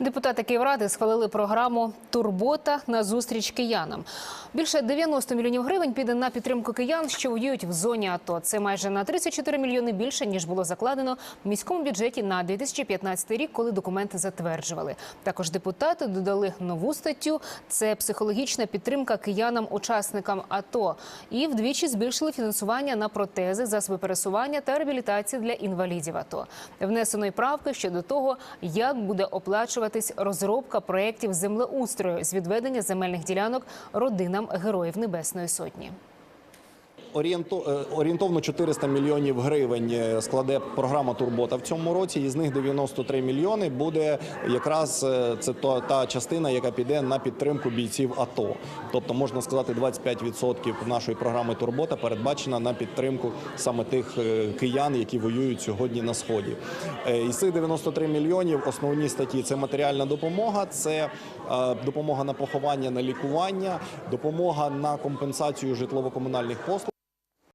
Депутати Київради схвалили програму Турбота на зустріч киянам. Більше 90 мільйонів гривень піде на підтримку киян, що воюють в зоні АТО. Це майже на 34 мільйони більше ніж було закладено в міському бюджеті на 2015 рік, коли документи затверджували. Також депутати додали нову статтю: це психологічна підтримка киянам-учасникам АТО. І вдвічі збільшили фінансування на протези, засоби пересування та реабілітації для інвалідів АТО. Внесено й правки щодо того, як буде оплачуватись розробка проєктів землеустрою з відведення земельних ділянок родинам героїв Небесної Сотні. Е, орієнтовно 400 мільйонів гривень е, складе програма Турбота в цьому році. Із них 93 мільйони буде якраз е, це та частина, яка піде на підтримку бійців АТО. Тобто можна сказати, 25% нашої програми Турбота передбачена на підтримку саме тих киян, які воюють сьогодні на сході. Із цих 93 мільйонів основні статті це матеріальна допомога, це допомога на поховання, на лікування, допомога на компенсацію житлово-комунальних послуг.